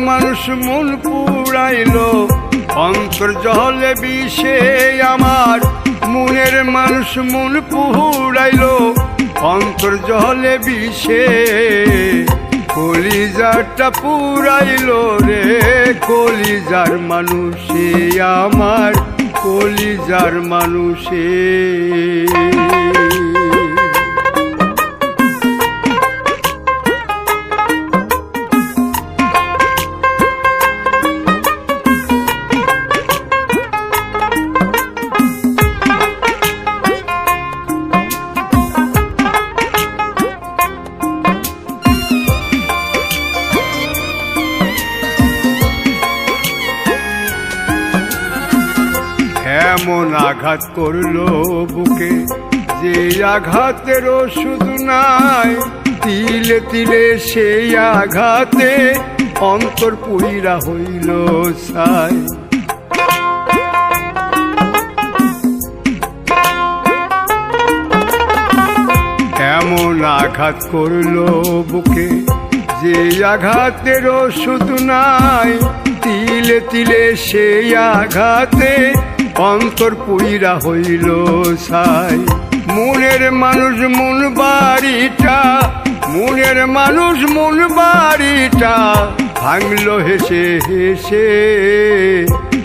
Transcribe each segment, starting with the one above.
মানুষ মন অন্তর জলে বিষে আমার। মনের মানুষ মন অন্তর জলে বিষে। কলিজাটা পুরাইলো রে, কলিজার মানুষে আমার, কলিজার মানুষে। এমন আঘাত করল বুকে? যে আঘাতের ওষুধ নাই, তিলে তিলে সেই আঘাতে অন্তর পুইরা হইল সাই। এমন আঘাত করল বুকে? যে আঘাতের ওষুধ নাই, তিলে তিলে সেই আঘাতে অন্তর পুইরা হইল সাই। মনের মানুষ মন বাড়িটা, মনের মানুষ মন বাড়িটা, ভাঙলো হেসে হেসে।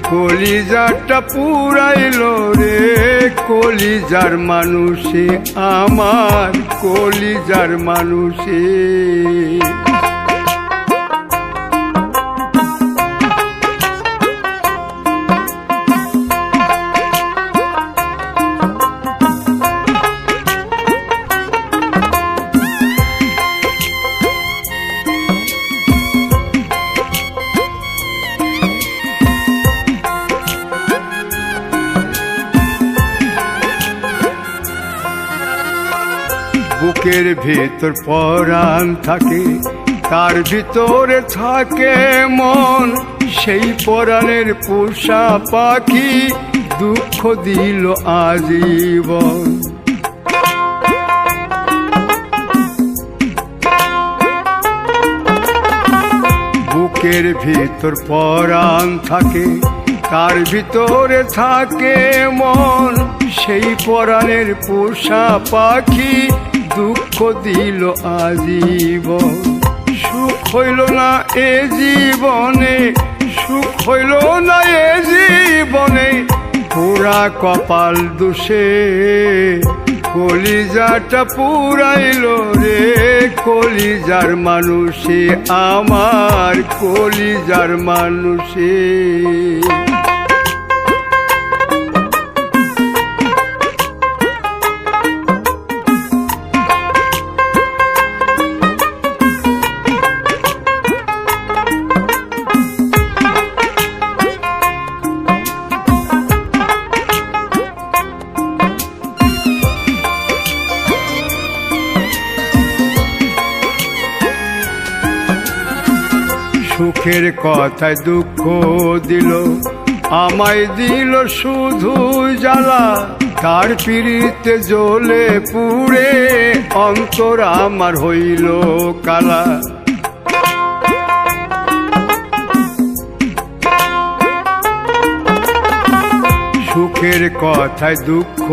কলিজাটা পুরাইল রে, কলিজার মানুষে আমার, কলিজার মানুষে। বুকের ভেতর পরাণ থাকে, তার ভিতরে থাকে মন। সেই পরাণের পোষা পাখি দুঃখ দিল আজীবন। বুকের ভিতর পরাণ থাকে, তার ভিতরে থাকে মন। সেই পরাণের পোষা পাখি দুঃখ দিল আজীবন সুখ হইল না এ জীবনে, সুখ হইল না এ জীবনে। পুরা কপাল দোষে, কলিজাটা পুরাইল রে। কলিজার মানুষে, আমার কলিজার মানুষে। সুখের কথায় দুঃখ দিল, আমায় দিল শুধু জ্বালা। তার পিড়িতে জ্বলে পুড়ে অন্তর আমার হইল কালা। সুখের কথায় দুঃখ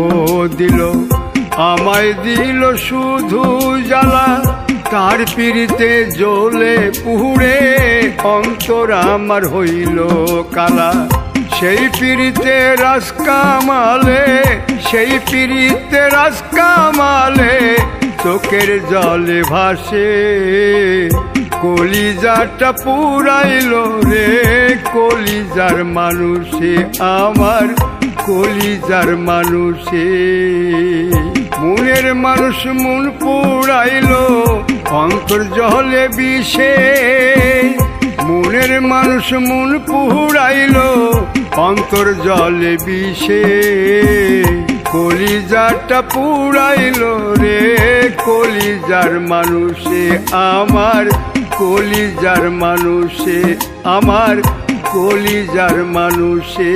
দিল, আমায় দিল শুধু জ্বালা। তার পিড়িতে জ্বলে পুড়ে অন্তর আমার হইল কালা। সেই পিড়িতে রাজকামালে, সেই পিড়িতে রাজকামালে চোখের জলে ভাসে। কলিজাটা পুরাইল রে, কলিজার মানুষে আমার, কলিজার মানুষে। মানুষ মন পুরাইল অন্তর জলে বিষে। মনের মানুষ মন পুরাইল অন্তর জলে বিষে। কলিজারটা পুরাইল রে, কলিজার মানুষে আমার, কলিজার মানুষে আমার, কলিজার মানুষে।